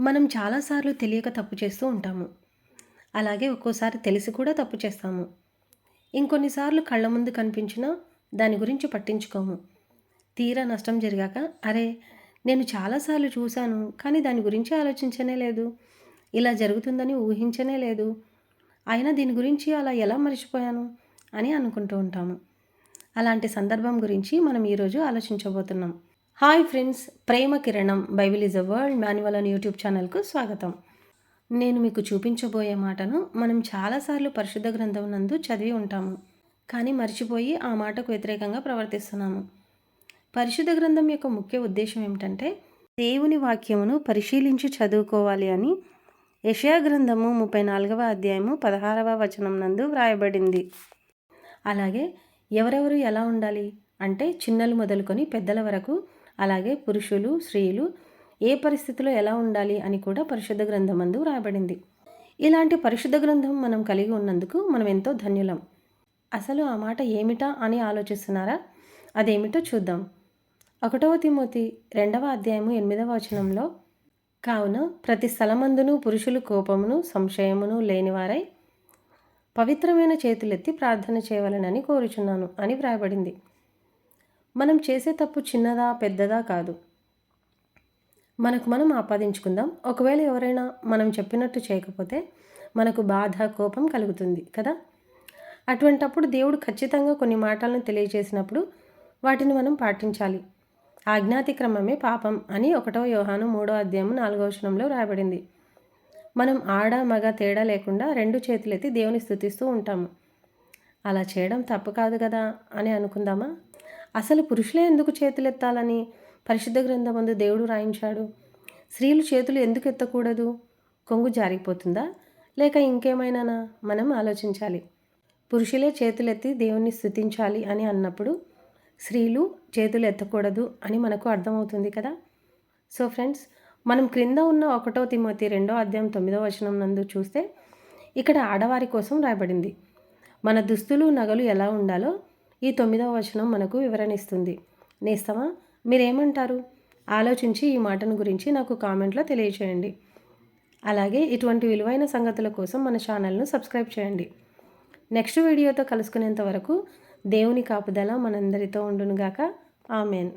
మనం చాలాసార్లు తెలియక తప్పు చేస్తూ ఉంటాము. అలాగే ఒక్కోసారి తెలిసి కూడా తప్పు చేస్తాము. ఇంకొన్నిసార్లు కళ్ళ ముందు కనిపించినా దాని గురించి పట్టించుకోము. తీరా నష్టం జరిగాక అరే నేను చాలాసార్లు చూశాను కానీ దాని గురించి ఆలోచించనే లేదు. ఇలా జరుగుతుందని ఊహించనే లేదు. అయినా దీని గురించి అలా ఎలా మర్చిపోయాను అని అనుకుంటూ ఉంటాము. అలాంటి సందర్భం గురించి మనం ఈరోజు ఆలోచించబోతున్నాం. హాయ్ ఫ్రెండ్స్ ప్రేమ కిరణం bible is a world manual అని యూట్యూబ్ ఛానల్కు స్వాగతం. నేను మీకు చూపించబోయే మాటను మనం చాలాసార్లు పరిశుద్ధ గ్రంథం నందు చదివి ఉంటాము కానీ మర్చిపోయి ఆ మాటకు వ్యతిరేకంగా ప్రవర్తిస్తున్నాము. పరిశుద్ధ గ్రంథం యొక్క ముఖ్య ఉద్దేశం ఏమిటంటే దేవుని వాక్యమును పరిశీలించి చదువుకోవాలి అని యషయా గ్రంథము ముప్పై నాలుగవ అధ్యాయము పదహారవ వచనం నందు వ్రాయబడింది. అలాగే ఎవరెవరు ఎలా ఉండాలి? అంటే చిన్నలు మొదలుకొని పెద్దల వరకు అలాగే పురుషులు స్త్రీలు ఏ పరిస్థితిలో ఎలా ఉండాలి అని కూడా పరిశుద్ధ గ్రంథమందు వ్రాయబడింది. ఇలాంటి పరిశుద్ధ గ్రంథం మనం కలిగి ఉన్నందుకు మనం ఎంతో ధన్యులం. అసలు ఆ మాట ఏమిటా అని ఆలోచిస్తున్నారా? అదేమిటో చూద్దాం. ఒకటవ తిమోతి రెండవ అధ్యాయము ఎనిమిదవ వచనంలో కావున ప్రతి స్థలమందును పురుషులు కోపమును సంశయమును లేనివారై పవిత్రమైన చేతులెత్తి ప్రార్థన చేయవలనని కోరుచున్నాను అని వ్రాయబడింది. మనం చేసే తప్పు చిన్నదా పెద్దదా కాదు. మనకు మనం ఆపాదించుకుందాం. ఒకవేళ ఎవరైనా మనం చెప్పినట్టు చేయకపోతే మనకు బాధ కోపం కలుగుతుంది కదా? అటువంటప్పుడు దేవుడు ఖచ్చితంగా కొన్ని మాటలను తెలియజేసినప్పుడు వాటిని మనం పాటించాలి. ఆజ్ఞాతిక్రమమే పాపం అని ఒకటో యోహాను మూడో అధ్యాయం నాలుగో వచనంలో రాయబడింది. మనం ఆడ మగ తేడా లేకుండా రెండు చేతులెత్తి దేవుని స్థుతిస్తూ ఉంటాము. అలా చేయడం తప్పు కాదు కదా అని అనుకుందామా? అసలు పురుషులే ఎందుకు చేతులెత్తాలని పరిశుద్ధ గ్రంథం ముందు దేవుడు రాయించాడు? స్త్రీలు చేతులు ఎందుకు ఎత్తకూడదు? కొంగు జారిపోతుందా? లేక ఇంకేమైనానా? మనం ఆలోచించాలి. పురుషులే చేతులెత్తి దేవుణ్ణి స్థుతించాలి అని అన్నప్పుడు స్త్రీలు చేతులు ఎత్తకూడదు అని మనకు అర్థమవుతుంది కదా? సో ఫ్రెండ్స్ మనం క్రింద ఉన్న ఒకటో తిమ్మతి రెండో అధ్యాయం తొమ్మిదో వచనం నందు చూస్తే ఇక్కడ ఆడవారి కోసం రాయబడింది. మన దుస్తులు నగలు ఎలా ఉండాలో ఈ తొమ్మిదవ వచనం మనకు వివరణిస్తుంది. నేస్తమా? మీరేమంటారు? ఆలోచించి ఈ మాటను గురించి నాకు కామెంట్లో తెలియచేయండి. అలాగే ఇటువంటి విలువైన సంగతుల కోసం మన ఛానల్ను సబ్స్క్రైబ్ చేయండి. నెక్స్ట్ వీడియోతో కలుసుకునేంత వరకు దేవుని కాపుదల మనందరితో ఉండునుగాక. ఆమెన్.